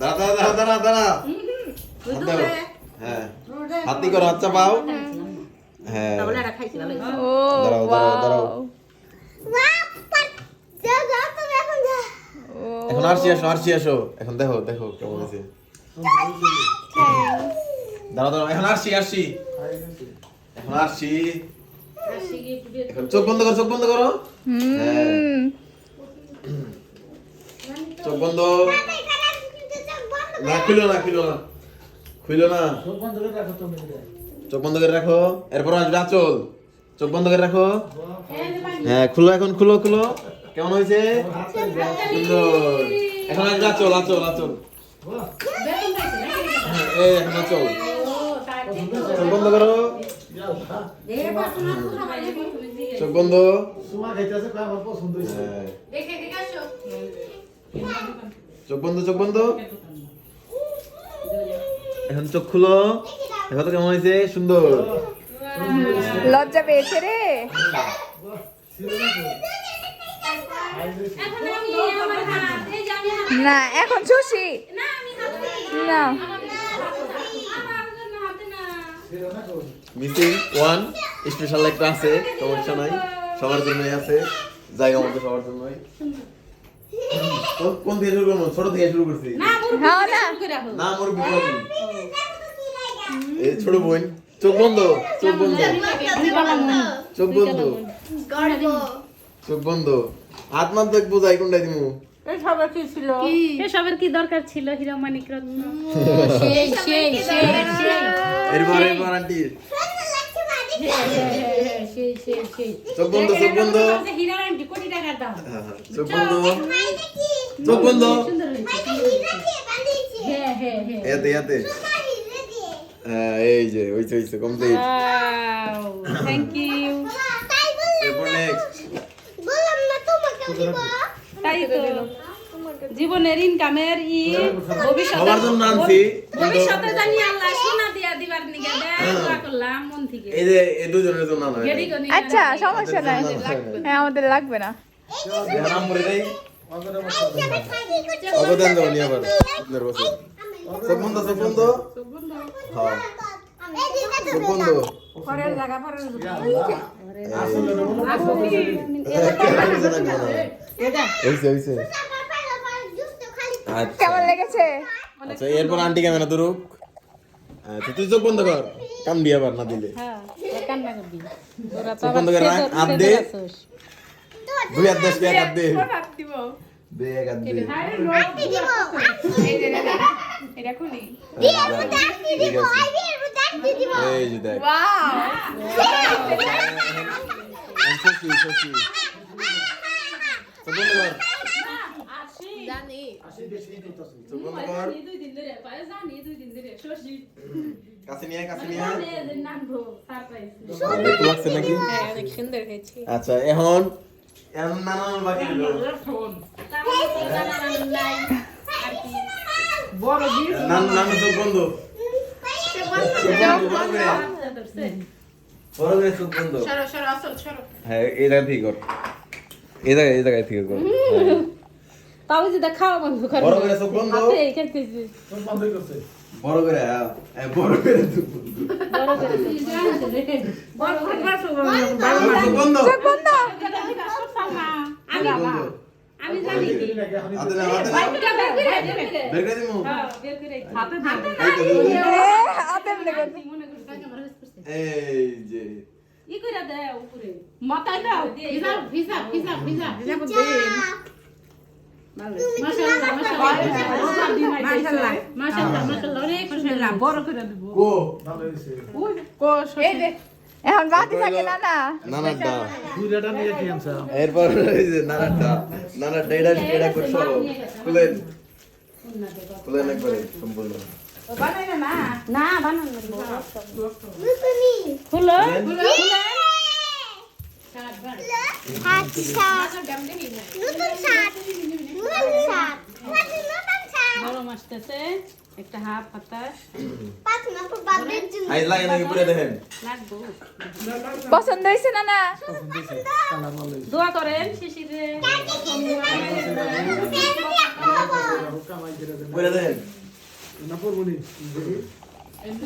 দাঁড়া দাঁড়া দাঁড়া দাঁড়া দাঁড়া হাত করো হাত চাপাও হ্যাঁ দাঁড়াও। এখন আরসি আসো আরসি আসো এখন দেখো দেখো কেমন আছে দাঁড়াও দাঁড়াও এখন আরসি আরসি এখন আরসি চোখ বন্ধ করো চোখ বন্ধ করো। হ্যাঁ। চোখ বন্ধ। না খুলো না খুলো না। খুলো না। চোখ বন্ধ করে রাখো এরপর আসবে আচল। চোখ বন্ধ করে রাখো। হ্যাঁ খুলো এখন খুলো খুলো। কেমন হয়েছে? সুন্দর। এখন আসবে আচল আচল আচল? এই এখন আচল। চোখ বন্ধ করো। চোখ বন্ধ। হ্যাঁ। চোখ বন্ধ চোখ বন্ধ। এখন চোখ খুলো। দেখো তো কেমন হয়েছে সুন্দর। লজ্জা পেয়েছে রে। এখন না এখন খুশি না, আমি হাত দিই। না আমার জন্য হাতে না। মিসিং ওয়ান স্পেশাল একটা আছে সমস্যা নাই। সবার জন্যই আছে জায়গা মতো সবার জন্যই। কোন- কোন থেকে শুরু করব? ছোট থেকে শুরু করছি। না, হ্যাঁ, মোর বিপদ এই ছোট বোন চোখ বন্ধ চোখ বন্ধ। চোখ বন্ধ। চোখ বন্ধ। হাত মাত দেখব যাই কোনটাই দিমু? এসবের কি দরকার ছিল? হীরা মানিক রত্ন। সেই সেই সেই সেই। এরপর এরপর আন্টি। সেই সেই সেই। চোখ বন্ধ চোখ বন্ধ। হীরা আন্টি কোটি টাকার দাম। হ্যাঁ, হ্যাঁ, চোখ বন্ধ। চোখ বন্ধ। সুন্দর হয়েছে। হ্যাঁ হ্যাঁ হ্যাঁ। এতে এতে হ্যাঁ এই যে হইছে হইছে কমপ্লিট থ্যাংক ইউ এরপর নেক্সট তাই তো। জীবনের ইনকামের ই ভবিষ্যতে সবার জন্য আনছি। ভবিষ্যতে জানি আল্লাহ সোনা দিয়া দিবার নিগে। দেয় দোয়া করলাম মন থেকে। এই যে এই দুজনের জন্য গনি আচ্ছা সমস্যা নাই। হ্যাঁ আমাদের লাগবে না। অবদান দেবো নি আবার আপনার বছর চোখ বন্ধ হ্যাঁ। বন্ধ। পরের জায়গা পরের হইছে হইছে। আচ্ছা। কেমন লেগেছে? আচ্ছা এরপর আন্টি ক্যামেরা ধরুক। আচ্ছা তুই চোখ বন্ধ কর। কামবি আবার না দিলে। হ্যাঁ চোখ বন্ধ করে রাখ হাত দে দুই হাত দশ এক হাত দে দে। এক হাত দে। এটা খুলি ঠিক আছে। এই যে দেখ। বন্ধ কর চোখ বন্ধ কর এই দুই দিন ধরে, পায়ে জানি দুই দিন ধরে, শশী। কাছে নিয়ে কাছে নিয়ে আয়। জানে যে নামবো, surprise। আর দেখতে লাগছে নাকি আচ্ছা এখন এখন নানানোর বাকি তো বন্ধ বড় করে চোখ বন্ধ হ্যাঁ থেকে কর এই জায়গায় এই জায়গায় থেকে কর। তাও যদি খাওয়া বন্ধ করে। বড় করে চোখ বন্ধ। হাতে এইখান থেকে তোর বন্ধ করছে। বড় করে হ্যাঁ হ্যাঁ, বড় করে বড় করে বড় করে বন্ধ। চোখ বন্ধ। আমি বন্ধ। আমি জানি। হাতে না হাতে না বের করে দিমু। হ্যাঁ, বের করে হাতে হাতে। এ, হাতে মনে হচ্ছে এই যে। ই কইরা দেয় উপরে মাথায় দাও ভিজা ভিজা ভিজা ভিজা ভিজা করে দে মাশাআল্লাহ মাশাআল্লাহ মাশাআল্লাহ মাশাআল্লাহ মাশাআল্লাহ অনেক সুন্দর বড় করে দেব কো ভালো হয়েছে এখন বাতি থাকে না না নানাটা দুইটা নিয়ে কি আনছা এরপর এই যে নানাটা নানাটা এটা এটা করে খুলেন খুলেন একবারে সম্পূর্ণ না বানান খুলো গরম আসতেছে একটা হাফ লাগবো। পছন্দ হয়েছে না না? দোয়া করেন শিশিরে। না পড়ব নি।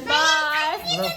বাই